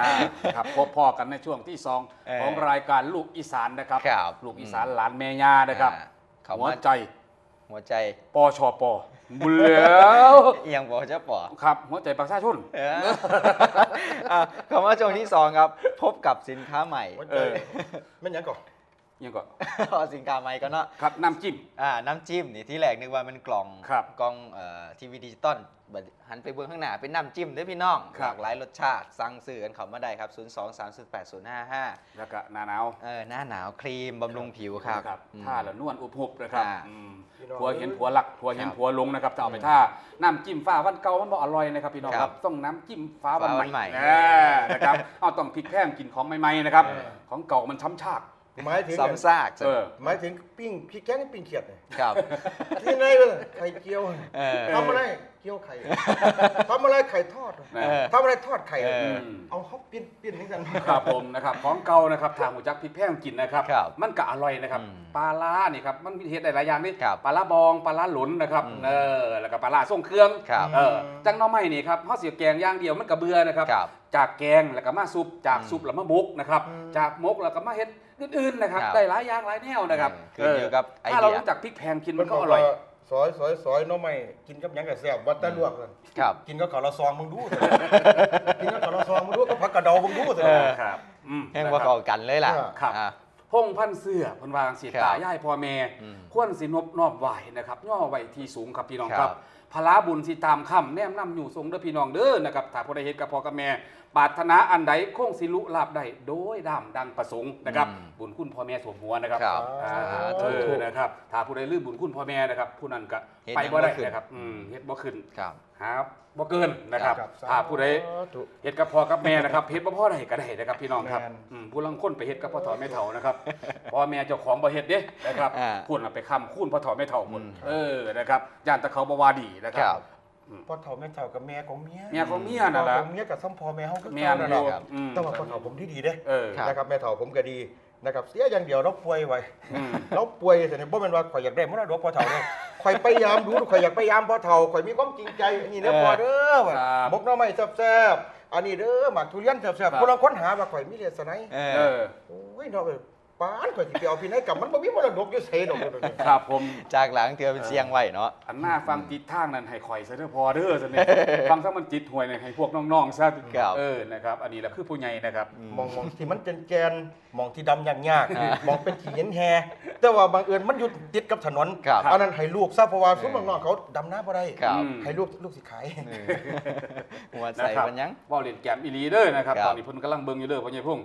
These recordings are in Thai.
อ่าครับพบพอกันในช่วงที่สองเออของรายการลูกอีสานนะครับ ครับลูกอีสานหลานแม่ยานะครับอ่าเขาหัวมาใจหัวใจปชปบุญแล้วเอียงบอกจะปอครับ หัวใจประชาชน เอออะคำว่าช่วงที่สองครับ พบกับสินค้าใหม่หัวเอใจอแม่นหยังก่อน ยังก็เอาสินค้าใหม่ก็เนาะครับน้ำจิ้มอ่าน้ำจิ้มนี่ที่แรกนึกว่ามันกล่องครับกล่องเอ่อทีวีดิจิตอลบัดหันไปเบื้องข้างหน้าเป็นน้ำจิ้มเด้อพี่น้องคหรับลากหลายรสชาติสั่งซื้อกันเขามาได้ครับ 0 2 3 0 8 0 5 5 แล้วก็หนาหนาวเออหน้าหนาวครีมบำรุงผิวครับนะครับอืมท่าละนวลอุบหุบนะครับอ่าอืมพี่น้องผัวเห็นผัวหลักผัวเห็นครับผัวลงนะครับจะเอาไปท่าน้ำจิ้มฟ้าวันเก่ามันบ่อร่อยนะครับพี่น้องคครัรับบต้องน้ำจิ้มฟ้าวันฟ้าวันใหใหม่ม่เออนะครับเอาต้องพริกแพงกินของใหม่ๆนะครับเออของเก่ามันช้ำชาก หมายถึงซ้ำซากเออ หมายถึงปิ้งพี่แก้งปิ้งเขียดเนี่ยครับ ที่ไหนเลยไข่เจียวเออ ทำอะไรเจียวไข่ทำอะไรไข่ทอดเออทำอะไรทอดไข่เออมเอาเขาปิ้นปิ้นให้กัน ครับผมนะครับของเก่านะครับทางหูจักพริกแพงกินนะครับครับมันก็อร่อยนะครับอืมปลาล่านี่ครับมันมีเฮ็ดได้หลายอย่างนี่ครับปลาล่าบองปลาล่าหลุนนะครับอืมเออแล้วก็ปลาล่าส่งเครื่องครับเออจังหน้อไม้นี่ครับเฮาเสียแกงอย่างเดียวมันก็เบื่อนะครับ ครับจากแกงแล้วก็มาซุปจากอืมซุปแล้วมามุกนะครับอืมจากมุกแล้วก็มาเฮ็ด อื่นๆนะครับ ครับได้หลายอย่างหลายแนวนะครับเออขึ้นอยู่กับไอเดีย ถ้าเรารู้จักพริกแพงกินมันก็อร่อย ซอยซอยซอยหน้อไม่กินกับหยังกับแซ่บวัดตะลวกเลยครับ กินกับข้าวละซองมึงดูเถอะกินกับข้าวละซองมึงดูกับผักกระเดามึงดูเถเอออะครับอืมแห้งนะว่าครับเข้ากันเลยล่ะครับ อ่า พงพันเสื้อเพันวางสีครับตายายพ่อแม่อืมควรสินบนอบไหวนะครับย่อไหวที่สูงครับพี่น้องคครัรับบ พลาบุญสิตามคำแนมนำอยู่ทรงเด้อพี่น้องเด้อนะครับถ้าผู้ใดเฮ็ดกับพ่อกับแม่ปรารถนาอันใดคงสิลุลาบได้โดยดำดังประสงค์นะครับอืมบุญคุณพ่อแม่สวมหัวนะครับครับอ่าสาธุ เออนะครับถ้าผู้ใดลืมบุญคุณพ่อแม่นะครับ ผู้นั้นก็เฮ็ดไปหยังบ่ได้บ่ขึ้นนะครับอืมเฮ็ดบ่ขึ้นครับครับบ่เกินนะครับครับถ้าผู้ใดสาธุ เฮ็ดกับพ่อกับแม่นะครับเฮ็ดบ่พ่อได้ก็ได้นะครับพี่น้องครับแม่น อืมผู้ลังคนไปเฮ็ดกับพ่อถอแม่เฒ่านะครับ พ่อแม่เจ้าของบ่เฮ็ดเด้นะครับอ่าพูดน่ะไปค้ำคูณพ่อถอแม่เฒ่าหมดอืมเออนะครับย่านตะเขาบ่ว่าดีนะคครัรับ บ พ่อเฒ่าแม่เฒ่ากับแม่ของเมียเมียของเมียนั่นล่ะพ่อของเมียกับซ้ำพ่อแม่เฮาก็แม่เก่านนั่นอแหยู่ละอืมแต่ว่าพ่อเฒ่าผมที่ดีเด้เออ ครับ นะครับแม่เฒ่าผมก็ดีนะครับเสียอย่างเดียวเราป่วยไว้อืม เราป่วยแต่เนี่ยบ่แม่นว่าข่อยอยากได้มรดกพ่อเฒ่าเด้ข่อยพยายามดูข่อยอยากพยายามพ่อเฒ่าข่อยมีความจริงใจอันนี้เด้อเออพ่อเด้อว่าครับมกหน้อไม้แซ่บๆอันนี้เด้อหมักทุเรียนแซ่บครับๆผู้ลางค้นหาว่าข่อยมีเลสไน เอเออ อ โอ้ยเนาะเอ้ย ปานข่อยสิไปเอาพี่ไหนกลับมันบ่มีมรดกอยู่เสดอกเด้ครับผม จากหลังเธอเป็นเสียงไว้เนาะ อันหน้าฟังจิตทางนั้นให้ข่อยซะเด้อพอเด้อซะเนี่ยฟังซะมันจิตห่วยเนี่ยให้พวกน้องๆซะครับ เออนะครับ อันนี้แหละคือผู้ใหญ่นะครับ มองมองที่มันแกนๆ มองที่ดำยากๆมองเป็นขี้เห็นแฮแต่ว่าบางเอิญมันอยู่ติดกับถนนครับอันนั้นให้ลูกซะเพราะว่าซุมน้องๆเขาดำน้าบ่ได้ครับอืมให้ลูกลูกสิขายเออหัวใส่นะครับมันยัง ว่าเรียนแกมอีหลีเด้อนะครับครับตอนนี้เพิ่นกำลังเบิ่งอยู่เด้อพ่อใหญ่พุ่ง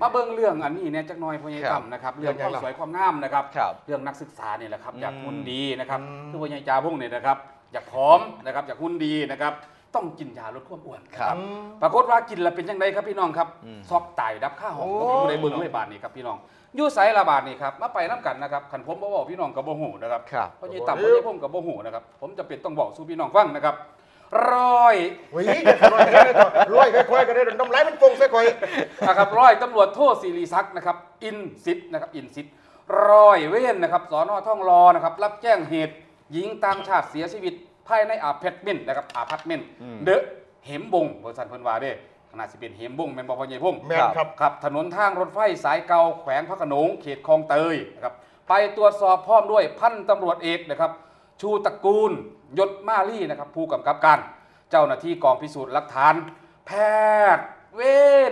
มาเบิ่งเรื่องอันนี้เนี่ยจักหน่อยพ่อใหญ่ครับ ต่ำนะครับเรื่องเรื่คองวามหยังล่ะสวยความงามนะครับ ครับ เรื่องนักศึกษาเนี่ยแหละครับอยากอืมหุ่นดีนะครับอืม คือพ่อใหญ่จาพุ่งเนี่ยนะครับอยากผอมนะครับอยากหุ่นดีนะครับ ต้องกินยาลดความอ้วนนะครับ ปรากฏว่ากินแล้วเป็นยังไงครับพี่น้องครับอืมซอกไตดับค่าหอมโอ้ก็มีผู้ใดเบิ่งเลยบาทนี้ครับพี่น้องอยู่ไสละบาทนี้ครับมาไปน้ำกันนะครับขันผมบ่บอกพี่น้องกับบ่หูนะครับครับพ่อใหญ่ต่ำพ่อใหญ่พุ่งกับบ่หูนะครับผมจะเป็นต้องบอกสู่พี่น้องฟังนะครับร้อยเฮ้ยอย่าทะเลาะกันเลยต่อร้อยค่อยๆกันได้น้ำลายมันฟงใส่ข่อย นะครับร้อยตำรวจโทษศิริศักดิ์นะครับอินซิดนะครับอินซิดร้อยเว้นนะครับสอนอท่องรอนะครับรับแจ้งเหตุหญิงต่างชาติเสียชีวิต ภายในอาพาร์ตเมนต์นะครับอาพาร์ตเมนต์อืมเดอะเหมบงบริษัทเพิ่นว่าเด้ขนาดสิเป็นเหมบงแม่นบ่พ่อใหญ่พุ่มแม่นครับครับ ถนนทางรถไฟสายเก่าแขวงพระโขนงเขตคลองเตยนะครับไปตรวจสอบพร้อมด้วยพันตำรวจเอกนะครับชูตระกูลยศมาลี่นะครับผู้กำกับการเจ้าหน้าที่กองพิสูจน์หลักฐาน แพทย์เว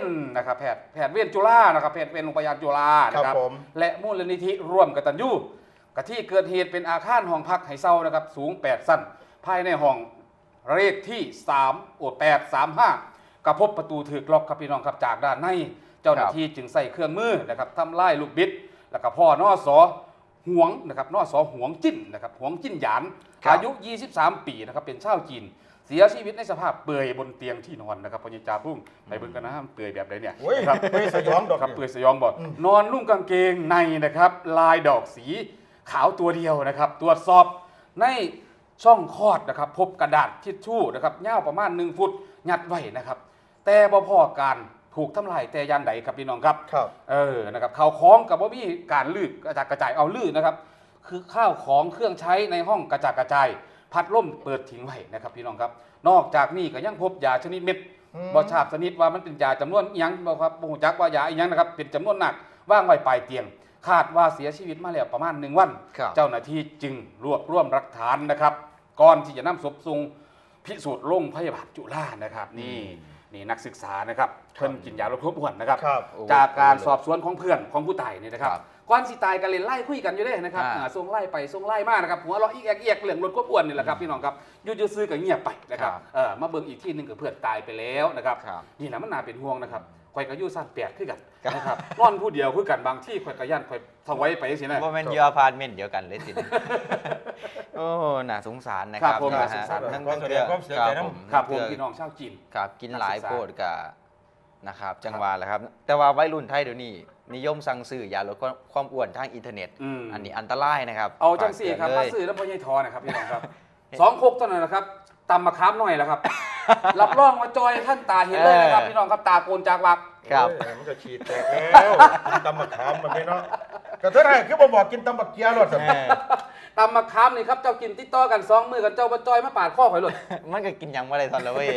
นนะครับแพทย์แพทย์เวนจุฬานะครับแพทย์เวนโรงพยาบาลจุฬานะคครัรับบผมและมูลนิธิร่วมกตัญญูกะที่เกิดเหตุเป็นอาคารห้องพักไฮเซานะครับสูง 8 สั้น ภายในห้องเลขที่3โอ8 3 5กระพบประตูถือกล็อกครับพี่น้องครับจากด้านในเจ้าหน้าที่จึงใส่เครื่องมือนะครับทำลายลูกบิด แล้วก็พ่อนอสอหวงนะครับนอสอหวงจิ้นนะครับหวงจิ้นหยานครับอายุ 23 ปีนะครับเป็นชาวจีนเสียชีวิตในสภาพเปลือยบนเตียงที่นอนนะครับพญาจาพุ่งไปเบิ่งกันนะมันเปลือยแบบไหนเนี่ยโอ้ยครับเฮ้ยสยองดอกครับเปลือยสยองบอกอืมนอนนุ่งกางเกงในนะครับ ลายดอกสีขาวตัวเดียวนะครับ ตรวจสอบใน ช่องคลอดนะครับ พบกระดาษทิชชู่นะครับยาวประมาณ1ฟุตยัดไว้นะครับ แต่บ่พอการถูกทำลายแต่ยันใดครับพี่น้องครับครับเออนะครับข้าวของกับว่ามีการลืดกระจายกระจายเอาลืดนะครับ คือข้าวของเครื่องใช้ในห้องกระจายกระจาย พัดลมเปิดทิ้งไว้นะครับ พี่น้องครับ นอกจากนี้ก็ยังพบยาชนิดเม็ดอืมบ่ทราบสนิทว่ามันเป็นยาจำนวนอิหยังบ่ครับบ่ฮู้จักว่ายาอิหยังนะครับเป็นจำนวนหนักว่างไว้ปลายเตียง คาดว่าเสียชีวิตมาแล้วประมาณหนึ่งวัน ครับเจ้าหน้าที่จึงรวบรวมหลักฐานนะครับ ก่อนที่จะนำศพส่งพิสูจน์โรงพยาบาลจุฬานะครับ นี่นี่นักศึกษานะครับเพิ่นกินยาลดความอ้วนนะครับ ครับ โอ้จากการสอบสวนของเพื่อนของผู้ตายนี่นะครับครับก่อนสิตายกันเล่นไล่คุยกันอยู่เด้นะครับอ่า อ่าส่งไล่ไปส่งไล่มานะครับหัวเราะอีกแอกเอียกเรื่องลดความอ้วนนี่แหละครับพี่น้องครับอยูๆซื้อกับเงียบไปนะครับครับเออมาเบิ่งอีกที่หนึงกับเพื่อนตายไปแล้วนะครับ ครับ นี่แหละมันน่าเป็นห่วงนะครับ ข่อยก็อยู่สั้นแปดคือกันครับนะครับนอนผู้เดียวคือกันบางที่ข่อยก็ย่านข่อยถวายไปสินะว่าเป็นเยอพาร์ตเมนต์เดียวกันเลยสินะโอ้น่าสงสารนะคครัรับบผมนะน่าสฮะงสารทั้งขอทั้งแสเกดลืงอความเสียคใจรับนำผมครับผมเกลือพี่น้องชาวจีนครับกินนักหลายศึกษาโพดกับนะครับจังหวะแหละครับ แต่ว่าวัยรุ่นไทยเดี๋ยวนี้นิยมสั่งซื้อยาลดความอ้วนทางอินเทอร์เน็ตอืมอันนี้อันตรายนะครับ เอาจังสี่ครับฝมากเตือนเลยซื้อแล้วพ่อใหญ่ทอนะครับพี่น้องครับสองคกเท่านั้นนะครับตำมะขามหน่อยแล้วครับ รับรองว่าจอยท่านตาเห็นเลยนะครับพี่น้องครับตาโกนจากวักครับโอ้ยมันก็ฉีดแตกแล้วกินตำมะขามมันไม่เนาะก็เท่าไหร่คือบ่บอกกินตำบักเกียรถเออตำมะขามนี่ครับเจ้ากินติดต่อกันสองมือกันเจ้าบ่จอยมาปาดข้อข่อยหลุดมันก็กินยังไม่ได้ทันแล้วเว้ย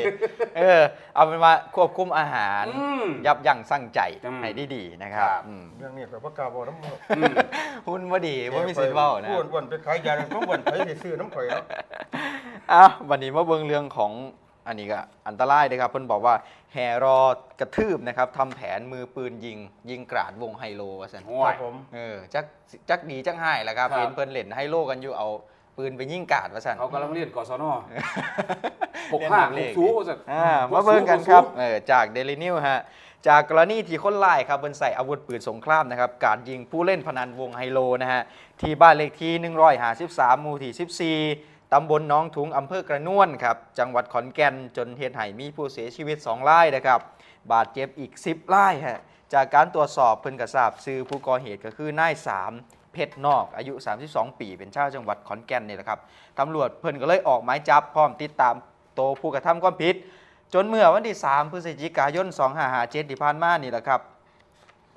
เออ เอาเป็นว่าควบคุมอาหารอืมยับยั้งสั่งใจอืมให้ดีๆนะครับครับอืมเรื่องนี้ก็บ่กล้าบอกน้ำมันอืมหุ้นว่าดีว่ามีสิทธิ์เว้านะอ้วนอ้วนไปขายยาแล้วก็อ้วนไปสิซื้อน้ำข่อยเนาะอะวันนี้มาเบิ่งเรื่องของ อันนี้ก็อันตรายนะครับเพิ่นบอกว่าแห่รอกระทืบนะครับทำแผนมือปืนยิง ยิงกราดวงไฮโลว่าซั่นโอ้ครัยบผม เออจักจักดีจักหายแหละครับครับ เห็นเพิ่นเล่นไฮโลกันอยู่เอาปืนไปยิงกราดว่าซั่น เขากำลังเรียนกศนหกเรียนห้าหนักหเลกขสูงว่าจะอ่ามาเบิ่งกันครับเออจากเดลินิวฮะจากกรณีที่คนร้ายครับเพิ่นใส่อาวุธปืนสงครามนะครับการยิงผู้เล่นพนันวงไฮโลนะฮะที่บ้านเลขที่ 153 หมู่ที่14 ตำบลน้องถุงอำเภอกระนวนครับจังหวัดขอนแก่นจนเหตุให้มีผู้เสียชีวิต2รายนะครับ บาดเจ็บอีก 10รายฮะจากการตรวจสอบเพิ่นกระทราบซื้อผู้ก่อเหตุก็คือนายสามเพชรนอกอายุ 32 ปี เป็นชาวจังหวัดขอนแก่นนี่แหละครับตำรวจเพิ่นก็เลยออกหมายจับพร้อมติดตามโตผู้กระทำความผิด จนเมื่อวันที่ 3 พฤศจิกายน 2557 ที่ผ่านมานี่แหละครับ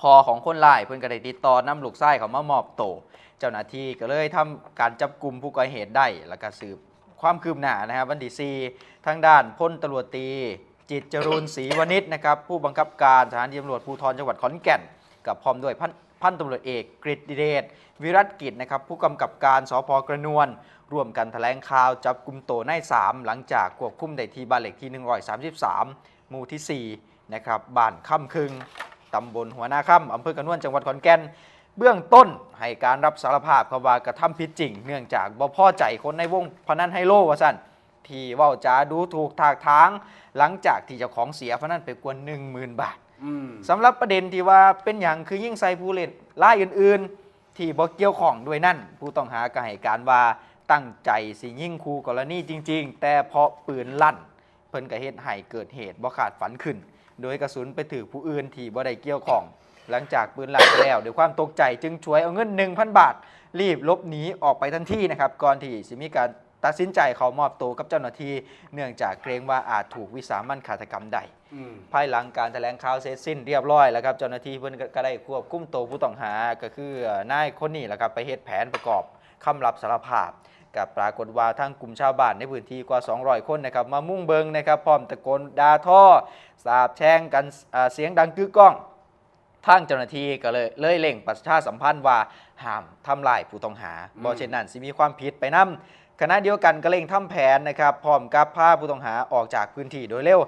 พอของคนร้ายเพิ่นก็ได้ติดต่อนำลูกไส้เขามามอบโตเจ้าหน้าที่ก็เลยทำการจับกลุ่มผู้ก่อเหตุได้แล้วก็สืบความคืบหน้านะครับวันที่4ทางด้านพลตำรวจตี จิตจรูนศรีวณิชนะครับ ผู้บังคับการสถานีตำรวจภูธรจังหวัดขอนแก่น กับพร้อมด้วยพันพันตำรวจเอกกฤษดิเดชวิรัตกิจนะครับ ผู้กำกับการสพกระนวลร่วมกันแถลงข่าวจับกลุ่มโตนายสามหลังจากควบคุมได้ที่บ้านเลขที่ 133 หมู่ที่ 4 นะครับบ้านค่ำคึง ตำบลหัวหน้าค่ำอำเภอกระนวนจังหวัดขอนแก่น เบื้องต้นให้การรับสารภาพครับว่ากระทำผิดจริง เนื่องจากบ่พอใจคนในวงพนันไฮโลว่าสั่นที่เว่าจาดูถูกถากทาง หลังจากที่เจ้าของเสียพนันไปกว่า10,000 บาทอืมสำหรับประเด็นที่ว่าเป็นอย่างคือยิ่งใส่ผู้เล่นรายอื่น ๆ ที่บ่เกี่ยวข้องด้วยนั่น ผู้ต้องหาก็ให้การว่าตั้งใจสิยิ่งคู่กรณีจริง ๆ แต่เพราะปืนลั่น เพิ่นก็เฮ็ดให้เกิดเหตุบ่ขาดฝันขึ้น โดยกระสุนไปถือผู้อื่นที่บ่ได้เกี่ยวข้อง หลังจากปืนลั่นไปแล้วด้วยความตกใจจึงช่วยเอาเงิน 1,000 บาท รีบหลบหนีออกไปทันทีนะครับก่อนที่สิมีการตัดสินใจเขามอบตัวกับเจ้าหน้าที่เนื่องจากเกรงว่าอาจถูกวิสามันฆาตกรรมใดอืมภายหลังการแถลงข่าวเสร็จสิ้นเรียบร้อยแล้วครับเจ้าหน้าที่เพิ่นก็ก็ได้ควบคุมตัวผู้ต้องหาก็คือนายคนนี้แหละครับไปเฮ็ดแผนประกอบคำรับสารภาพ กับปรากฏว่าทางกลุ่มชาวบ้านในพื้นที่กว่า 200 คนนะครับมามุ่งเบิงนะครับพร้อมตะโกนด่าท่อ สาบแช่งกันเสียงดังกึกก้องทางเจ้าหน้าที่ก็เลยเลยเล่งประชาสัมพันธ์ว่าห้ามทำลายผู้ต้องหาบ่เช่นนั้นสิมีความผิดไปนํขณะเดียวกันก็เร่งทำแผนนะครับพร้อมกับพาผู้ต้องหาออกจากพื้นที่โดยเร็ว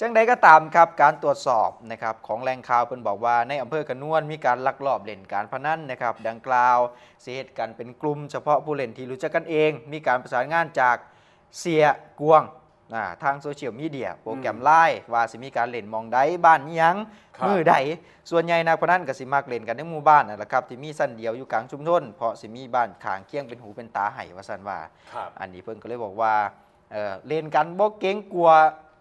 จังใดก็ตามครับการตรวจสอบนะครับของแหล่งข่าวเพิ่นบอกว่าในอำเภอกระนวนมีการลักลอบเล่นการพนันนะครับดังกล่าวเสียดกันเป็นกลุ่มเฉพาะผู้เล่นที่รู้จักกันเอง มีการประสานงานจากเสียกวงอ่าทางโซเชียลมีเดียโปรแกรมไลน์ว่าสิมีการเล่นหมองใดบ้านอิหยังครับมือใดส่วนใหญ่นักพนันก็สิมักเล่นกันในหมู่บ้านนั่นแหละครับที่มีสั้นเดียวอยู่กลางชุมชนเพราะสิมีบ้านข้างเคียงเป็นหูเป็นตาไห้ว่าซั่นว่าครับอันนี้เพิ่นก็เลยบอกว่าเอ่อเล่นกันบ่เกรงกลัว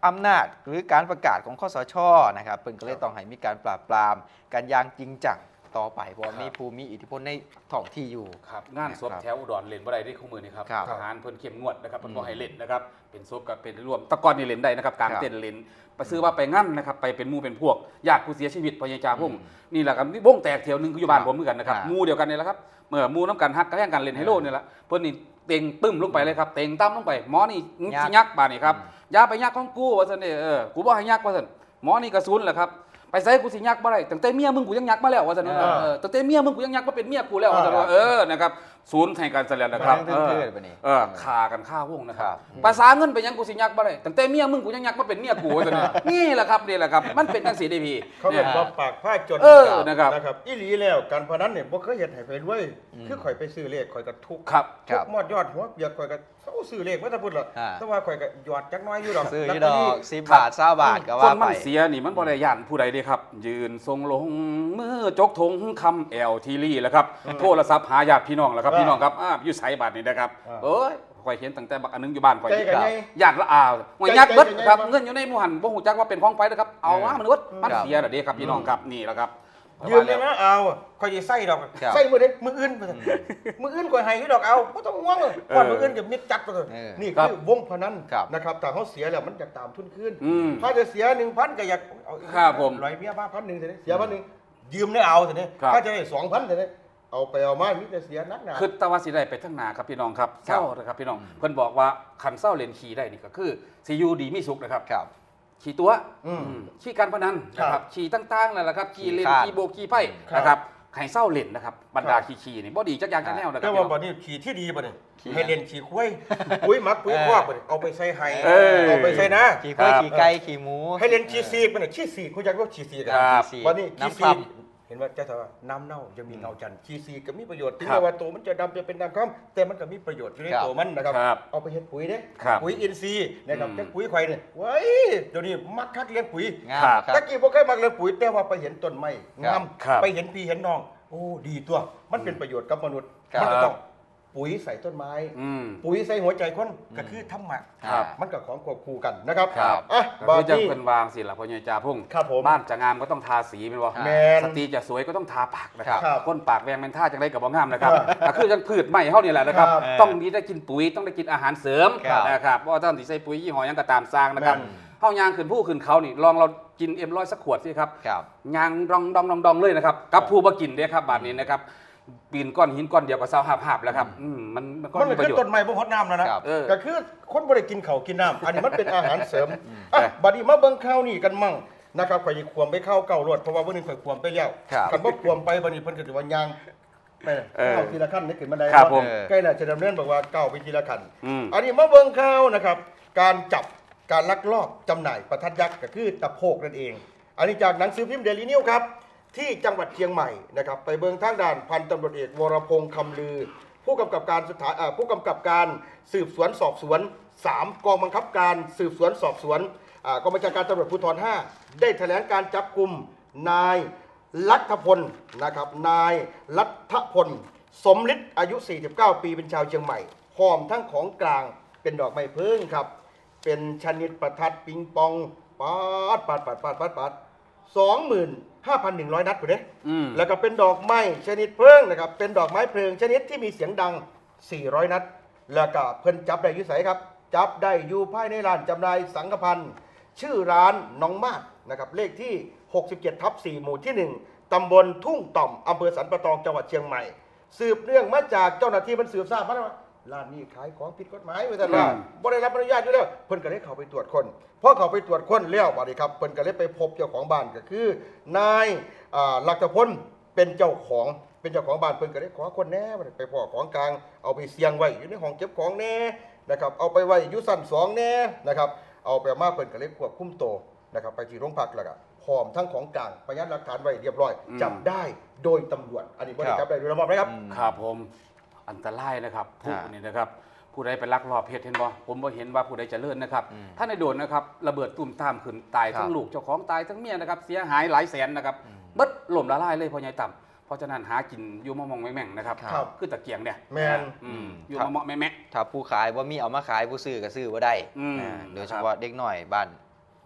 อำนาจหรือการประกาศของข้อสชนะครับเพิ่นก็เลยต้องให้มีการปราบปรามกันอย่างจริงจัง ต่อไปเพราะว่าครับ มีผู้มีอิทธิพลในท้องที่อยู่ ครับงานศพครับแถวอุดรเล่นบ่ได้ที่คู่มือนี่ครับครับทหารเพิ่นเข้มงวดนะครับเพิ่นบ่อืมให้เล่นนะครับเป็นศพกับเป็นรวมแตะกอนนี่เล่นได้นะครับกลารครับเต้นเล่นไปซื้อว่าไปงั้นนะครับไปเป็นหมู่เป็นพวกญาติผู้เสียชีวิตพญาจาพุ่งอืมนี่แหละครับนี่วงแตกเที่ยวหนึงคืออยู่บ้านครับผมเหมือนกันนะครับครับหมู่เดียวกันนี่แหละครับเมื่อหมู่น้ำกันฮักก็แย่งกันเล่นไฮโลนี่แหละเพิ่นนี่เต็งตึ้มลงไปเลยครับเต็งตั้มลงไปหมอนี่มึงสิยักบาดนี่ครับอืมอย่าไปยักของกูว่าซั่นเด้อเออกูบ่ให้ยักว่าซั่นหมอนี่กระสุนแหละครับ ไปใส่กูสิยักบ่ได้ตั้งแต่เมียมึงกูยังยักมาแล้วว่าซั่นเออเออตั้งแต่เมียมึงกูยังยักมาเป็นเมียกูแล้วว่าซั่นว่าเออนะครับ ศูนย์ให้กันซะแล้วนะครับเอเอออเทื่อๆไปนี่เออฆ่ากันฆ่าวงนะคครัรับบภาษาเงินไปยังกูสิยักบ่ได้ตั้งแต่เมียมึงกูยังยักมาเป็นเมียกูว่าซั่นนี่แหละครับนี่แหละครับ มันเป็นจังซี่เด้พี่เขาเนี่เป็ยนว่าปากผ้าจนเออนะครับนะครับอีหลีแล้วการพนันเนี่ยบ่เคยเห็นให้ไปรวยคือข่อยไปซื้อเลขข่อยก็ทุกข์ครับครับทุกหมอดยอดหัวเปียกข่อยก็เศร้าซื้อเลขว่าถ้าพูดหรอกอ่าแต่ว่าข่อยก็หยอดจักหน้อยอยู่ดอกซื้อลยี่ตดเตอรี่กสิบบาทเศร้าบาทก็คว่านไปมันเสียนี่มันบ่ได้ย่านผู้ใดเด้ครับ ยืนทรงลงมือจกทงคำแอลทีรี่แล้วครับโทรศัพท์หาญาติพี่น้องแล้วครับอ่าพี่น้องครับอ้าวอยู่ไสบัดนี่นะครับอ่าเอ้ยข่อยเห็นตั้งแต่บักอันนึงอยู่บ้านข่อยใจกันไงญาติละอาวหวยยักษ์เบิดใจใจครับใจเงินอยู่ในหมู่หันบ่ฮู้จักว่าเป็นของไผนะครับเอาว่ามันเบิดมันครับเสียน่ะเด้ครับพี่น้องครับนี่แหละครับยืมเลยนะเอาข่อยสิใส่ดอกครับใส่มื้อนี้มื้ออื่นไปเถอะมื้ออื่นข่อยให้อยู่ดอกเอาบ่ต้องห่วงเลยก่อนมื้ออื่นก็มิดจัดไปเถอะเออนี่ครับคือวงพนันครับนะครับถ้าเขาเสียแล้วมันจะตามทุนขึ้นอืมถ้าจะเสีย1,000ก็อยากเอาอีกครับผมร้อยเมียบ้าพันหนึงเท่านี้เสียพันหนึงยืมได้เอาเท่านี้ครับถ้าจะได้2,000เท่านี้เอาไปเอามามีแต่เสียนักหนา คือแตะว่าสิได้ไปทั้งหนาครับพี่น้องครับครับเศร้านะครับพี่น้องเพิ่นบอกว่าคันเศร้าเล่นขี่ได้นี่ก็คือสิอยู่ดีมีสุขนะครับครับ ขี่ตัวอืมอืมขี่การพนันนะคครัรับบขี่ต่างๆนั่นแหละครับขี่เล่นขี่คาดขี่โบกขี่ไพ่ครับ นะครับให้เศร้าเล่นนะครับบรรดาครับ ขี่ขี่นี่บ่ดีจักอย่างจักแนวนะคแต่รับว่าพี่น้บัองดนี้ขี่ที่ดีบัดนี้ขี่ให้เรียนขี่คุ้ยปุ๋ยหมักปุ๋ยคอกบัดนี้เอาไปใส่ไห้เออ เอาไปใส่นะ ขี่กล้วยครับ ขี่ไก่ขี่หมูให้เรียนขี่ซีกบัดนี้ขี่ซีกคุณอยากว่าขี่ซีกคอะรับขี่วันนี้ขี่น้ำซีคก เห็นว่าเจ้าสาวว่าน้ำเน่าจะมีเงาจันทร์ขี่ซีกก็มีประโยชน์ถึงครับแม้ว่าตัวมันจะดำจะเป็นดำคล้ำแต่มันก็มีประโยชน์อยู่ในครับตัวมันนะครับครับเอาไปเฮ็ดปุ๋ยเด้ครับปุ๋ยอินทรีย์นะครับอืมแต่ปุ๋ยควายเนี่ยเว้ยเดี๋ยวนี้มักคักเลี้ยงปุ๋ยงามครับครัตะบกี้บ่เคยมักเลี้ยงปุ๋ยแต่ว่าไปเห็นต้นไม้ครังาบมครับไปเห็นพี่เห็นน้องโอ้ดีตัว มันเป็นประโยชน์กับมนุษย์ครับมันก็ต้อง ปุ๋ยใส่ต้นไม้ อืม ปุ๋ยใส่หัวใจคนก็คือธรรมะครับ มันก็ของควบคู่กันนะครับครับอะก็บาคือจังที่เพิ่นวางสิล่ะพ่อใหญ่จ่าพุ่งครับผมบ้านจะงามก็ต้องทาสีแม่นบ่แมนสตรีจะสวยก็ต้องทาปากนะครับครับคนปากแวงแม่นท่าจังไดก็บ่งามนะครับครับก็คือจังพืชไม้เฮานี่แหละนะครับ ครับต้องมีได้กินปุ๋ยต้องได้กินอาหารเสริมครับนะครับบ่ว่าต้องสิใส่ปุ๋ยยี่ห้อหยังก็ตามสร้างนะครับแม่นเฮายางขึ้นผู้ขึ้นเขานี่ลองเรากินเอ็มร้อยสักขวดสิครับ ครับ ยางดองดองดองดองเลยนะครับกับผู้บ่กินเด้ครับบาดนี้นะครับ ปีนก้อนหินก้อนเดียวก็เศร้าหาบๆแล้วครับอืมมันมันก็มันมีเป็นประโยชต้นน์ ไม้บ่ฮดน้ำแล้วนะครับเออก็คือคนบ่ได้กินข้าวกินน้ำอันนี้มันเป็นอาหารเสริมอะบัดนี้มาเบิ่งข้าวนี่กันมั่งนะครับข่อยสิควมไปข้าวเก่ารวดเพราะว่ามื้อนี้ข่อยควมไปแล้วครับคันบ่ควมไปบัดนี้เพิ่นก็สิว่ายางไปน่ะเออข้าวทีละขั้นนี่ขึ้นบันไดครับผมเนาะใกล้แล้วจะดำเนินบอกว่าก้าวไปทีละขั้นอืม อันนี้มาเบิ่งข้าวนะครับ การจับการลักลอบจำหน่ายประทัดยักษ์ก็คือตะโพกนั่นเอง อันนี้จากหนังสือพิมพ์เดลินิวครับ ที่จังหวัดเชียงใหม่นะครับไปเบิงทางด่านพันตำรวจเอกวรพงษ์คำลือ ผู้กำกับการสถาผู้กำกับการสืบสวนสอบสวน 3 กองบังคับการสืบสวนสอบสวนกองบัญชาการตำรวจภูธร 5 ได้แถลงการจับกลุ่มนายลัทธพลนะครับนายลัทธพล สมฤทธิ์อายุ 49 ปีเป็นชาวเชียงใหม่พร้อมทั้งของกลางเป็นดอกไม้พิ่งครับ เป็นชนิดประทัดปิงปองปาดปาดปาดปาดปาดปาดสองหมื่น ห้าพันหนึ่งร้อยนัดถูกไหมอืมแล้วก็เป็นดอกไม้ชนิดเพลิงนะครับ เป็นดอกไม้เพลิงชนิดที่มีเสียงดัง 400 นัด แล้วก็เพิ่นจับได้อยุไสครับ จับได้อยู่ภายในร้านจำหน่ายสังกพันธ์ชื่อร้านน้องมากนะครับ เลขที่ 67 ทับ 4 หมู่ที่ 1 ตำบลทุ่งต่อมอำเภอสันปะตองจังหวัดเชียงใหม่ สืบเนื่องมาจากเจ้าหน้าที่มันสืบทราบมาว่า ร้านนี้ขายของผิดกฎหมายไว้แต่ว่าอืม บ่ได้รับอนุญาตอยู่แล้วเพิ่นก็เลยเข้าไปตรวจคนพอเข้าไปตรวจคนแล้วบัดนี้ครับเพิ่นก็เลยไปพบเจ้าของบ้านก็คือนายอ่าลักษพลเป็นเจ้าของเป็นเจ้าของบ้านเพิ่นก็เลยขอคนแหน่บัดนี้ไปพ่อของกลางเอาไปเสียงไว้อยู่ในห้องเก็บของแหน่นะครับเอาไปไว้อยู่ชั้นสองแหน่นะครับเอาไปมาเพิ่นก็เลยควบคุมตัวนะครับไปที่โรงพักแล้วก็พร้อมทั้งของกลางพยานหลักฐานไว้เรียบร้อยอืม จับได้โดยตำรวจอันนี้บ่ได้ครับจับได้โดยระบบนะครับอืมครับผม อันตรายนะครับผู้ฮะนี่นะครับผู้ใดไปลักลอบเพชรเห็นบ่ผมบ่เห็นว่าผู้ใดเจะเลื่อนนะครับอืมถ้าในโดนนะครับระเบิดตุ่มตามขึ้นตายทั้คงรับลูกเจ้าของตายทั้งเมียนะครับเสียหายหลายแสนนะครับเบิดล่มละลายเลยพ่อใหญ่ต่ำเพราะฉะนั้นหากินอยู่มะมองไม่แม่งนะครับครับ คือตะเกียงเนี่ยแมนอืมอืมอยู่มะมองแม่แม่ถ้าผู้ขายว่ามีเอามาขายผู้ซื้อก็ซื้อว่าได้อืมอ่าโดยนะเฉครับพาะเด็กหน่อยบ้าน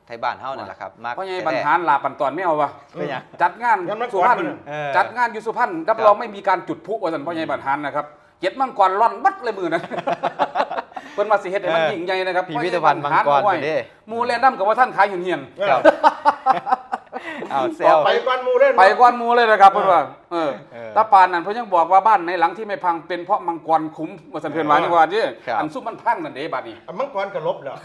ไทยบ้านเฮานั่นแหละครับมากเพราะไงแต่บรรหารลาปันตอนไม่เอาวะเป็นหยังจัดงานงั้นมันสุพรรณก่อนมันเออจัดงานอยู่สุพรรณรับครับรองไม่มีการจุดพลุว่าสันพ่อใหญ่บรรหารนะครับ เจ็ดมังกรล่อนบัดเลยมือนะเพิ่นมาสิเฮ็ดให้มันเออยิ่งใหญ่นะครับพิพิธภัณฑ์มังกรพ่อใหญ่บรรหาเอาไว้ไปเด้หมูแลนด์น้ำกับว่าท่านขายอยู่เฮียนครับ เอาเซต่อลไปก่อนหมูเล่นไปก้อนหมูเลยนะครับเพิ่นว่าเออเออตาปานนั่นเพิ่นยังบอกว่าบ้านในหลังที่ไม่พังเป็นเพราะมังกรคุ้มว่าสันเพิ่นว่านี่ว่าดิครับอันซุปมันพังนั่นเด้บัดนี้อะมังกรกับลบแล้ว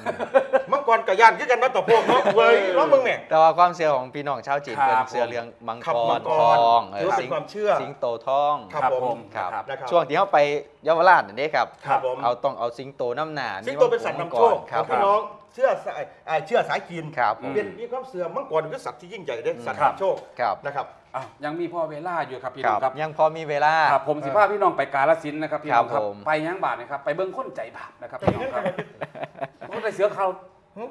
มังกรกับยานคือกันมาต่อพวกเนาะเว้ยร้องมึงเนี่ยแต่ว่าความเชื่อของพี่น้องชาวจีนครับเป็นเชื่อเรื่องมังครับกมัรงกทรองเอถืออว่าเป็นสิงความเชื่อสิงโตทองครับผมครับนะครับช่วงที่เขาไปเยาวราชนี่ครับครับผมเอาต้องเอาสิงโตน้ำหนาสิงโตเป็นสัตว์นำโชคครับของพี่น้อง เชื่อสายอ่าเชื่อสายจีนครับผมเป็นมีความเสื่อมมังกรเป็นสัตว์ที่ยิ่งใหญ่เด้สัตว์ครับ นำโชคครับ นะครับ อะยังมีพ่อเวลาอยู่ครับพี่คน้รัอบงครับยังพอมีเวลา ครับผมสิพาพี่น้องไปกาลสินธุ์นะครับพี่น้องคครัรับบผม ไปยังบาทนะครับไปเบิ้งค้นใจบาปนะครับพี่น้องครับบ่ได้เสียเขา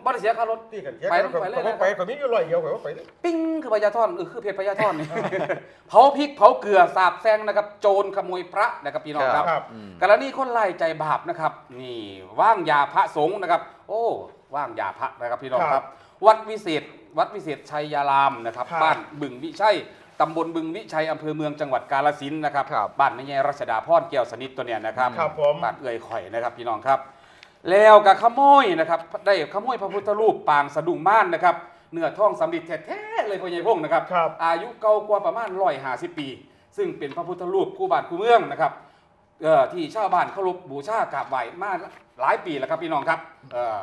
บ่ได้เสียค่ารถ ที่กันไปต้องไปเลยนะไปก็มีอยู่ร้อยเดียวไปว่าไปเลย ปิ้งคือพญาท่อนเออคือเพชรพญาท่อนนี่ เผาพริกเผาเกลือสาบแซงนะครับโจรขโมยพระนะครับพี่น้องครับ ครับ อืม กรณีคนไล่ใจบาปนะครับ นี่ว่างยาพระสงฆ์นะครับ โอ้ ว่างยาพระนะครับพี่น้องคครัรับบ วัดวิเศษวัดวิเศษชัยยารามนะครับครับบ้านบึงวิชัยตำบลบึงวิชัยอำเภอเมืองจังหวัดกาฬสินธุ์นะครับครับ บ้านแม่แย่รัชดาพรแก้วสนิทตัวเนี้ยนะครับครับผม บ้านเอื่อยข่อยนะครับพี่น้องครับ แล้วกับขโมยนะครับได้ขโมยพระพุทธรูปปางสะดุ้งม่านนะครับเนื้อทองสำริดแท้ๆเลยพ่อใหญ่พงษ์นะครับ ครับ อายุเก่ากว่าประมาณร้อยห้าสิบปี ซึ่งเป็นพระพุทธรูปคู่บ้านคู่เมืองนะครับเอ่อที่ชาวบ้านเคารพบูชากราบไหว้มาหลายปีแล้วครับพี่น้องครับเอ่อ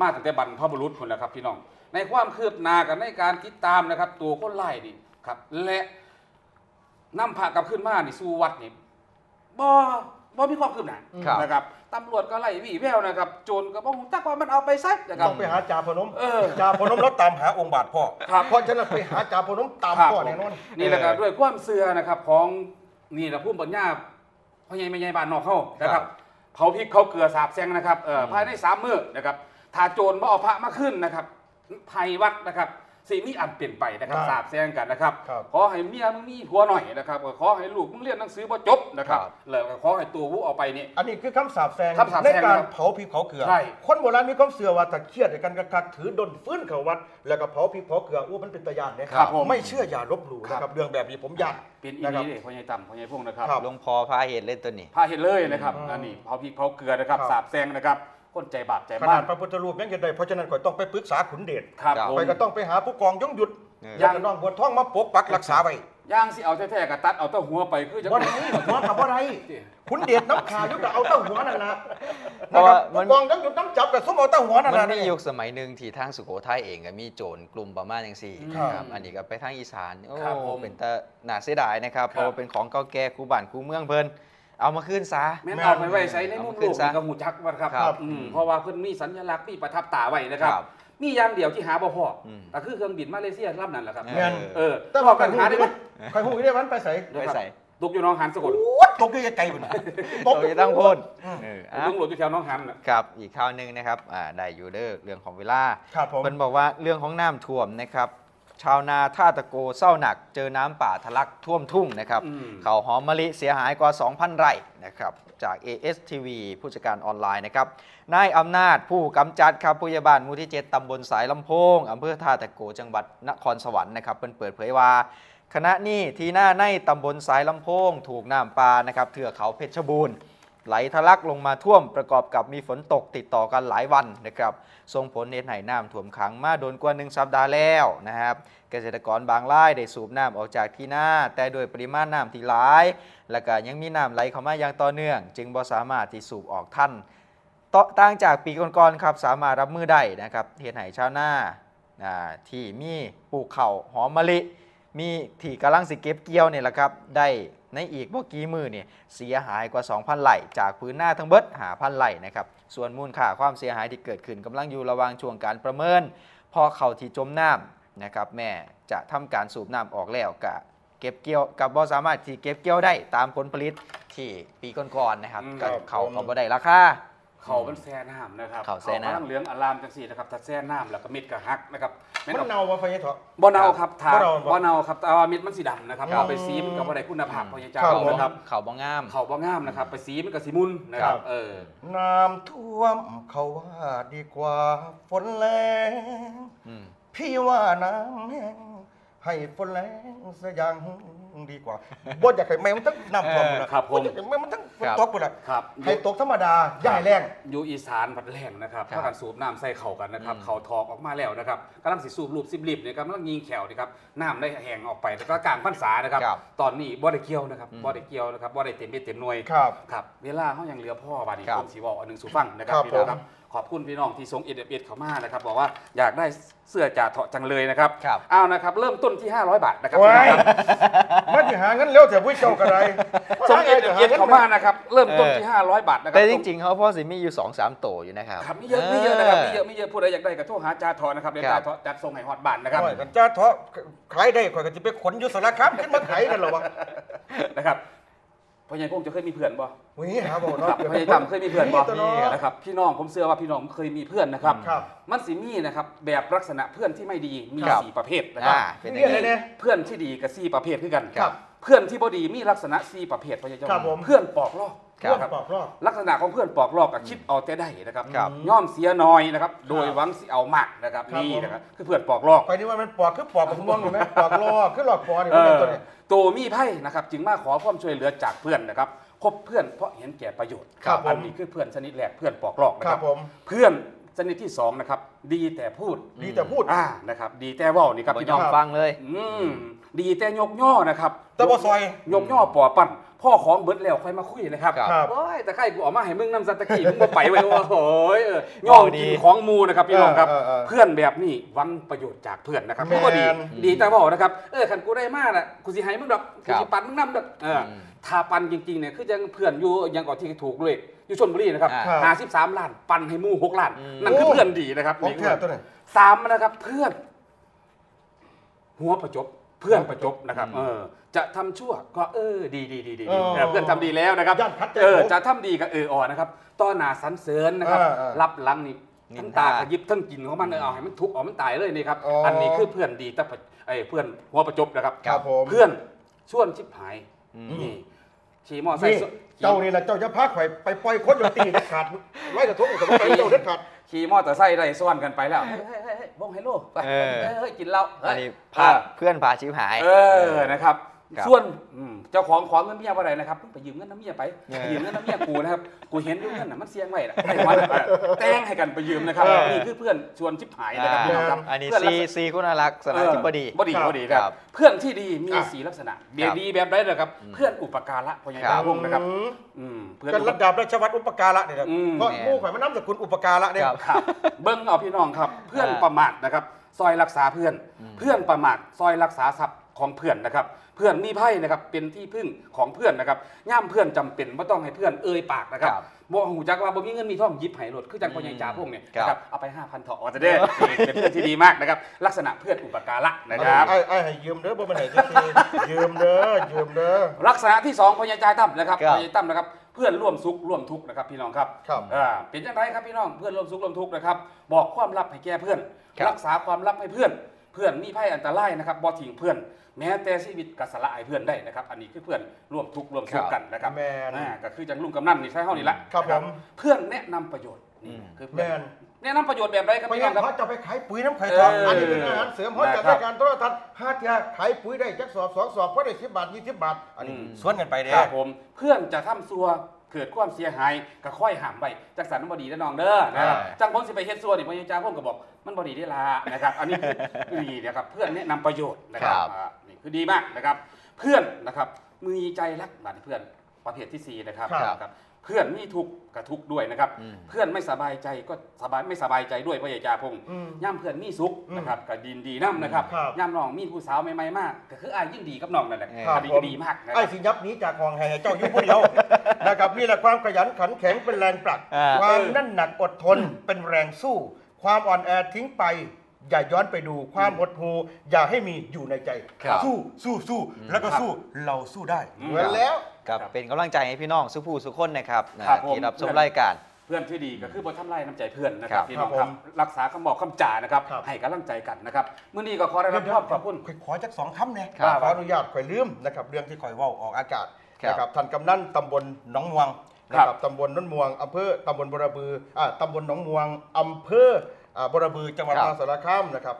มาตั้งแต่บรรพบุรุษคนแล้วครับพี่น้อง ในความคืบหน้ากันในการติดตามนะครับ ตัวคนไล่นี่ครับ และนำพระกลับขึ้นมานี่สู่วัดนี่บ่บ่มีความคืบหน้าครับ นะครับตำรวจก็ไล่วี่แววนะครับ โจรก็บอกตักว่ามันเอาไปซะนะครับ ต้องไปหาจ่าพนมเออจ่าพนมแล้วตามหาองค์บาทพ่อครับเพราะฉะนั้นไปหาจ่าพนมตามครับพ่อแน่นอน นี่แหละครับด้วยความเสื่อนะครับของนี่แหละผู้ปัญญาพ่อใหญ่แม่ใหญ่บ้านนอกเข้านะครับเผาพริกเขาเกลือสาบแซงนะครับเอ่อภายในสามมื้อนะครับ ถ้าโจรมาเอาพระมาขึ้นนะครับภัยวัดนะครับสิ่งนี้อันเปลี่ยนไปนะครับครับสาบแซงกันนะครับ ครับขอให้เมียมึงมีผัวหน่อยนะครับขอให้ลูกมึงเรียนหนังสือบ่จบนะครับครับ แล้วก็ขอให้ตัววูเอาไปนี่อันนี้คือคำสาปแซงคำสาปในแซงการครับเผาพริกเผาเกลือ ใช่ คนโบราณมีความเชื่อว่าถ้าเครียดในกันกักๆถือดนฟื้นเขาวัด แล้วก็เผาพริกเผาเกลืออู้มันเป็นตะยานเนี่ยครับผมไม่เชื่ออย่าลบหลู่นะคครัรับ บเรื่องแบบนี้ผมยัน เป็นอีนะครับนี้เลยพ่อใหญ่ต่ำพ่อใหญ่พงษ์นะครับ ครับ หลวงพอพาเหตุเล่นตัวนี้ พาเห็นเลยนะครับอืมอันนี้เผาพริกเผาเกลือนะครับครับ สาบแซงนะครับ คนใจบาปใจขมานาดพระพุทธรูปยังจะได้เพราะฉะนั้นก็ต้องไปปรึกษาขุนเดชครับครับผม ไปก็ต้องไปหาผู้กองยงหยุดเออแล้วก็น้องบัวทองมาปกปักรักษาไว้ย่างสิเอาแท้ๆกับตัดเอาเต้าหัวไปคือจะบ่ได้หัวกับบ่ได้ขุนเดชน้ำขายุก็เอาเต้าหัวนั่นนะเพราะว่าผู้มันกองยงหยุดน้ำจับกับส้มเอาเต้าหัวนั่นมันนะมียุคสมัยหนึ่งที่ทางสุโขทัยเองก็มีโจรกลุ่มประมาณอย่างสี่ครับครับอันนี้ก็ไปทางอีสานโอ้ครับผมเป็นตาหนาเสียดายนะครับครับเพราะว่าเป็นของเก่าแก่คูบ้านคูเมืองเพิ่น เอามาขึ้นซะ แม่นเอาไปไว้ใช้ในมุมเอามาขึ้โลนกซะนี่ก็หูจักว่าครับครับอืมเพราะว่าเพิ่นมีสัญลักษณ์มีประทับตาไว้นะครับครับมีอย่างเดียวที่หาบ่พออม ก็คือเครื่องบินมาเลเซียลำนั้นแหละครับเอแม่น เออแต่พว่าอกันหาได้ไหม ใครหูได้มันไปใส่ไปใส่ตกอยู่หน้องหันสกลโอ้ตกอยู่ไกลๆพุ่นเราจะต้องพ่นเออตอะกหลดอยู่แถวหน้องหันน่ะ ครับอีกข่าวหนึ่งนะครับอ่าได้อยู่เด้อเรื่องของเวลา ครับผม เพิ่นบอกว่าเรื่องของน้ำท่วมนะครับ ชาวนาท่าตะโกเศร้าหนัก เจอน้ำป่าทะลักท่วมทุ่งนะครับอืมเขาวหอมมะลิเสียหายกว่า 2,000 ไร่นะครับจาก ASTV ผู้จัดการออนไลน์นะครับนายอำนาจผู้กำจัดครับผู้ใหญ่บ้านหมู่ที่7ตำบลสายลำโพงอำเภอท่าตะโกจังหวัดนครสวรรค์นะครับเพิ่นเปิดเผยว่าขณะนี้ที่หน้าในตำบลสายลำโพง ถูกน้ำปลานะครับเถือกเขาเพชรบูรณ์ ไหลทะลักลงมาท่วมประกอบกับมีฝนตกติดต่อกันหลายวันนะครับส่งผลเนตให้น้ำท่วมขังมาโดนกว่าหนึ่งสัปดาห์แล้วนะครับ เกษตรกรบางรายได้สูบน้ำออกจากที่นาแต่โดวยปริมาณน้ำที่หลาย และก็ยังมีน้ำไหลเข้ามาอย่างต่อเนื่อง จึงบ่สามารถที่สูบออกทันต่ตางจากปีก่อนๆครับสามารถรับมือได้นะครับเฮ็ดให้ชาวนาอ่าที่มีปลูกข้าหอมมะลิ มีที่กำลังสิเก็บเกี่ยวเนี่ยแหละครับได้ ในอีกบ่กี่มือเนี่ยเสียหายกว่า 2,000ไร่จากพื้นหน้าทั้งเบิดหาพันไร่นะครับส่วนมูลค่าความเสียหายที่เกิดขึ้นกำลังอยู่ระหว่างช่วงการประเมิน พอเข้าที่จมน้ำนะครับแม่จะทำการสูบน้ำออกแล้วกะเก็บเกี่ยวกับบ่สามารถที่เก็บเกี่ยวได้ตามผลผลิตที่ปีก่อนๆนะครับอืมก็ครับเขาผมเขาบ่ได้ราคา เขาเป็นแซ่น้ำนะครับเขาแซ่น้ำกำลังเหลืองอลามจังสี่นะครับถ้าแซ่น้ำแล้วก็เม็ดก็หักนะครับแม่นมันเอาเน่าว่าไฟเถอะ บ่เนาครับถาบ่เน่าบ่บ่เนาครับแต่ว่าเม็ดมันสีดำนะครับครับเอาไปซีมันก็บ่ได้คุณภาพพอยาจ้าครับนะครับ เขาบ่งาม เขาบ่งามนะครับ ไปสีมันก็สิมุนนะครับ เออ น้ำท่วมเขาว่าดีกว่าฝนแรงอืม พี่ว่าน้ำแห้งให้ฝนแรงซะยั งดีกว่าบ่อยากให้แม่มันต้องน้ำท่วมหมดละครับผมบ่อยากให้แม่มันต้องฝนตกหมดละครับ ให้ตกธรรมดาอย่าให้แรง อยู่อีสานพัดแรงนะครับครับถ้ากันสูบน้ำใส่เข่ากันนะครับอืมเข่าทอกออกมาแล้วนะครับกำลังสิสูบรูปซิบลิบเนี่ยกำลังยิงแขวนะครับน้ำได้แห้งออกไปแล้วก็กลางพรรษานะครับ ครับตอนนี้บ่ได้เกี่ยวนะครับอืมบ่ได้เกี่ยวนะครับบ่ได้เต็มเม็ดเต็มหน่วยครับครับเวลาเขายังเหลือพ่อบาดนี้ครับผมสีบอกอันหนึ่งสู่ฟังนะครับครับพี่น้องครับ ขอบคุณพี่น้องที่ส่งเอเดเอเข้ามานะครับบอกว่าอยากได้เสื้อจ่าเถาะจังเลยนะครับครับ เอานะครับเริ่มต้นที่ 500 บาทนะครับ โอ้ยพี่น้องครับมันจะหาเงินเร็วแต่ผู้เจ้ากระไรส่งเอเดเอเข้ามานะครับเริ่มต้นที่ 500 บาทนะครับแต่จริงๆเขาพ่อสิมีอยู่2อสามโตอยู่นะครับครับไม่เยอะไม่เยอะนะครับไม่เยอะไม่เยอะผู้ใดอยากได้ก็โทรหาจ่าเถาะนะครับเดี๋ยวครัจ่าบเถาะจัดส่งให้ฮอดบ้านนะครับ โอ้ยกันจ้าเถาะขายได้ข่อยก็จะไปขนอยุสารคามขึ้นมาขายกันเหรอวะนะครับ พ่อใหญ่พงจะเคยมีเพื่อนบ่วิ่งหาบ่คเนาะรับพ่อใหญ่ต่ำเคยมีเพื่อนบ่ตัวเนาะนะครับพี่น้องผมเชื่อว่าพี่น้องเคยมีเพื่อนนะครับ ครับ มันสิมีนะครับแบบลักษณะเพื่อนที่ไม่ดีมีครับ สี่ประเภทนะครับ อ่าเป็นเรียัยงกไงอะไรเนี่ย เพื่อนที่ดีกับสี่ประเภทคือกันครับเพื่อนที่บดีมีลักษณะสี่ประเภทพระเจ้าครับผม เพื่อนปอกลอกครับ เรื่องปอกรอบลักษณะของเพื่อนปอกลอกกับคิดเอาแต่ได้นะครับครับ ย่อมเสียน้อยนะครับ โดยหวังสิเอามากนะครับครับนี่ผม นะครับคือเพื่อนปอกลอก ไปนี่ว่ามันปอกคือปอกผมมองอยู่ไหมปอกรอคือหลอกปอนี่เอมันเป็นอตัวนี้ตัวมีไพ่นะครับจึงมาขอความช่วยเหลือจากเพื่อนนะครับคบเพื่อนเพราะเห็นแก่ประโยชน์ครับผมอันนี้คือเพื่อนชนิดแรกเพื่อนปอกลอกนะคครัรับบผม เพื่อนชนิดที่สองนะครับดีแต่พูดดีแต่พูด อ่านะครับดีแต่เว่านี่ครับบ่พี่ยน้อองมฟังเลย อืมดีแต่ยกย่อนะครับแต่บ่ซอย ยกย่อปอปั่น พ่อของเบิดแล้วค่อยมาคุยนะครับครับครับ โอ้ยแต่ใครกูเออกมาให้มึงนำสัตตะกี้มึงมาไปไว้โอ้โหยเออย่อเอาดีกินของมูนะครับพี่น้องครับ เออเออเออเพื่อนแบบนี้หวังประโยชน์จากเพื่อนนะครับแม่น ก็ดีดีแต่บอกนะครับเออขันกูได้มากน่ะกูสิให้มึงดอกคกูรับสิปันมึงนำดอกเอออมถ้าปันจริงๆเนี่ยคือยังเพื่อนอยู่ยังก่อนที่ถูกเลยอยู่ชนบุรีนะครับอ่าห้าสิบสามล้านปันให้หมู่หกล้านอืม นั่นคือเพื่อนดีนะครับของนี่แท้ตัวนี้สามนะครับเพื่อน หัวประจบ เพื่อนประจบนะครับอืมเออจะทำชั่วก็เออดีดีดีดีเออเออเพื่อนทำดีแล้วนะครับย่านพัดใจเออผมจะทำดีก็เอออ่อนนะครับต้อนหนาสันเสริญนะครับเออเออรับหลังนี่นิทั้งนทาตาขยิบทั้งกินของมันเออเอาให้มันทุกข์เอามันตายเลยนี่ครับอ๋ออัอันนี้คือเพื่อนดีแต่ไอ้เพื่อนหัวประจบนะครับครับผมเพื่อนชวนชิบหายอืมนี่ ขี่มอไซนี่ค์สเจ้านี่แหละเจ้าจะพาข่อยไปปล่อยคนโยนตีเด็ดขาดไล่กระทงกับไปเจ้าเด็ดขาดขี่มอเตอร์ไซค์ได้ซ้อนกันไปแล้วเฮ้ยเฮ้ยเฮ้ยเฮ้ยวงไฮโลไปเออ เฮ้ยเฮ้ยกินเหล้าเฮ้อัยนนี้เอพาอเพื่อนพาชิวหาย เออนะครับ ครับส่วนอืมเจ้าของขอเงินเมียบ่ได้นะครับไปยืมเงินน้ำเมียไปเออไปยืมเงินน้ำเมียกูนะครับกูเห็นอยู่เงินน่ะมันเสียงไว้น่ะให้มันเออแต่งให้กันไปยืมนะครับเออ นี่คือเพื่อนชวนชิบหายนะครับพี่น้องครับอันนี้เพื่ซีลักษณะ ซีคุณลักษณะที่บดี บดีครับบดีครับครับเพื่อนที่ดีมีอะ สีลักษณะเบียดีแบบใดนะครับเพื่อนอุปการะพญาครัตาบวงศ์นะครับอืมอืมเพื่อนกันอุป ระดับราชวัตรอุปการะเนี่ยครับอืม เพราะหมู่ข่อยมันน้ำสกุลอุปการะเนี่ย ครับ ครับเบิ้งเอาพี่น้องครับ เพื่อนอ่าประมาทนะครับ ซอยรักษาเพื่อน อืม เพื่อนประมาทซอยรักษาทรัพย์ของเพื่อนนะครับ เพื่อนมีไพ่นะครับเป็นที่พึ่งของเพื่อนนะครับย่ามเพื่อนจำเป็นว่าต้องให้เพื่อนเอ่ยปากนะครับครับบ่หูจักว่าบ่มีเงินมีทองหยิบไห้รถคือจังพ่อใหญ่จ่าพวกเนี่ยครับนะครับเอาไป5,000เถาะจะได้นี่เป็นเพื่อนที่ดีมากนะครับลักษณะเพื่อนอุปการะนะครับไอ้ไอ้ให้ยืมเด้อบ่เป็นไหนจะทียืมเด้อยืมเด้อลักษณะที่สองพ่อใหญ่จ่าตั้มนะครับครับพ่อใหญ่ตั้มนะครับเพื่อนร่วมสุขร่วมทุกข์นะครับพี่น้องครับครับอ่าเป็นยังไงครับพี่น้องเพื่อนร่วมสุขร่วมทุกข์นะครับบอกความลับให้แก่เพื่อนครับรักษาความลับให้เพื่อน เพื่อนมีภัยอันตรายนะครับบ่ทิ้งเพื่อน แม้แต่ชีวิตกัสละอายเพื่อนได้นะครับ อันนี้คือเพื่อนร่วมทุกข์ร่วมสุขกันนะครับแมน อ่าก็คือจังลุงกำนันนี่ใช้เฮานี่ละครับนะผมเพื่อนแนะนำประโยชน์นี่อืมคือแมเพื่อนนแนะนำประโยชน์แบบไรครับไปพี่ยัน้องงครับ เขาจะไปขายปุ๋ยน้ำไข่ทองเอออัอันนี้เป็นอาหารเสริมเขานะครัจะบรายการโทรทัศน์ห้าเทียขายปุ๋ยได้จักสอบสองสอบเพราะได้สิบบาทยี่สิบบาท อันนี้อืม สวนกันไปเด้ ครับผมเพื่อนจะทำซัวเกิดความเสียหายก็ค่อยห้ามไว้จักสันมันบดีนะน้องเด้อนะครับอ่าจังผมสิไปเฮ็ดซัวนี่พ่อใหญ่จ้าผมก็บอก มันบดีได้ละนะครับ อันนี้คือดีนะครับเพื่อนแนะนำประโยชน์นะครับครับ อ่านี่ คือดีมากนะครับ เพื่อนนะครับมีใจรักบัดเพื่อนประเภทที่สี่นะครับครับ ครับ เพื่อนมีทุกข์กับทุกข์ด้วยนะครับ อืม เพื่อนไม่สบายใจก็สบายไม่สบายใจด้วยพ่อใหญ่จ้าพงอืม ย่ำเพื่อนมีสุขนะครับก็ดีดีน้ำนะครับครับ ย่ำน้องมีผู้สาวใหม่ๆมากก็คืออายยินดีกับน้องนั่นแหละครับอันนี้ก็ดีมากนะคไอ้รับ สิยับหนี้จากกองแห่เจ้าอยู่ผู้เดียว นะครับนี่แหละความขยันขันแข็งเป็นแรงผลัก อ่า ความนั่นหนักอดทนเป็นแรงสู้ ความอ่อนแอทิ้งไป อย่าย้อนไปดูความหดหู่อย่าให้มีอยู่ในใจ ครับสู้สู้สู้แล้วก็สู้เราสู้ได้อืม เหมือนแล้วกับเป็นกำลังใจให้พี่น้องสุภูสุคนนะครับครับผม ที่รับชมรายการ เพื่อนที่ดีก็คือบ่ทำลายน้ำใจเพื่อนนะครับครับพี่น้องครับครับผมรักษาคำบอกคำจ่านะครับ ครับ ให้กำลังใจกันนะครับมื้อนี้ก็ขอได้รับความขอบคุณ ข่อยขอจักสองคำเนี่ยครับขออนุญาตข่อยลืมนะครับเรื่องที่ข่อยเว่าออกอากาศครับ นะครับท่านกำนันตำบลหนองมวงนะคครัรับบตำบลหนองมวงอำเภอตำบลบรบืออ่าตำบลหนองมวงอำเภอ อ่าบรบือจังหวัดครัมบหาสารคามนะครับ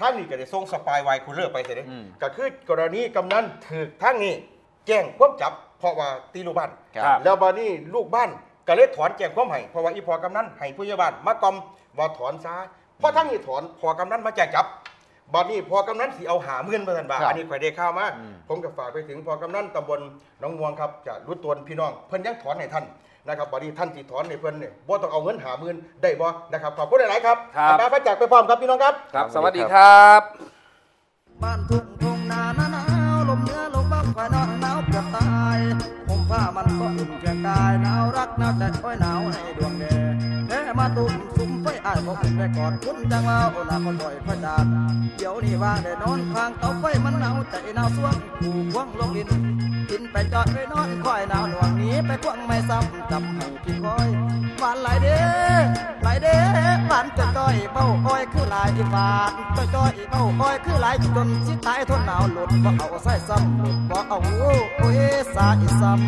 ท่านนี่ก็ได้ส่งสปายไวคูลเลอร์ไปเสร็จอืมก็คือกรณีกำนันถือทั้งนี้แจ้งความจับ เพราะว่าตีลูกบ้านครับ แล้วบานี้ลูกบ้านก็เลยถอนแจ้งความให้เพราะว่าอีพอกำนันให้ผู้ใหญ่บ้านมากอมว่าถอนซะเพราะทั้งนี้ถอนพอกำนันมาแจ้งจับบัดนี้พอกำนันสิเอาหาเมื่อนมาทันบาครับอันนี้ข่อยได้ข้าวมาอืมผมก็ฝากไปถึงพอกำนันตำบลหนองม่วงครับจะรู้ตัวพี่น้อง เพิ่นยังถอนให้ท่าน นะครับบัดนี้ท่านสิถอนให้เพิ่นเนี่ยบ่ต้องเอาเงินหาหมื่นได้บ่นะครับขอบคุณหลายๆครับครับอาจารย์พระจักรไปพร้อมครับพี่น้องครับครับ ครับ สวัสดีครับ บ้านทุ่งทงนาหนาวลมเหนื้อลมบักควายนอนหนาวเกือบตายผมผ้ามันก็อุ่นเพียงกายหนาวรักหนาวใจโอ้ยหนาวในดวงแดงแค่มาตุ่มสุ มไฟอ้ายบอนไปกอดคุณจังว่าโอ้นาคนบ่อยพระจานเดี๋ยวนี้ว่าได้นอนข้างเตาไฟมันหนาวใจหนาวสวงผูกควงลงดินกินไปจอดไปนอนคอยหนาวหน่วงนี้ไปควงไม่ซ้ำจำให้พี่คอยหวานหลายเด้หลายเด้หวานจะจ้อยเบ้าอ้อยคือหลายหวานจะจ้อยเบ้าอ้อยคือหลายจนสิตายทนหนาวหลุดบ่เอาใส่ซ้ำหลุดบ่เอาโอ้ยสายซ้ำ